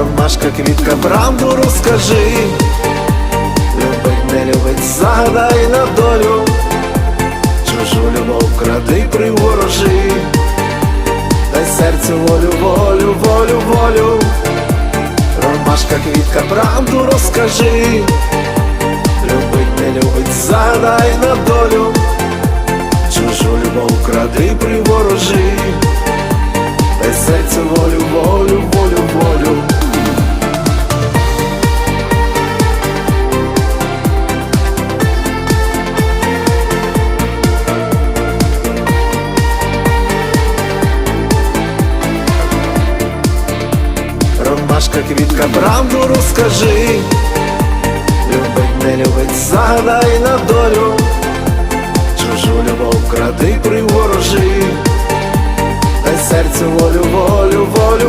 Ромашка, квітка, правду розкажи, любить, не любить, загадай на долю, чужу любов кради приворожи, дай серцю волю, волю, волю, волю, Ромашка, квітка, правду розкажи, любить, не любить, загадай на долю, чужу любов кради приворожи, дай серцю волю, волю, волю, волю. Ромашка, квітка, правду розкажи, любить, не любить, загадай на долю, чужу любов кради приворожи, дай серцю волю, волю, волю,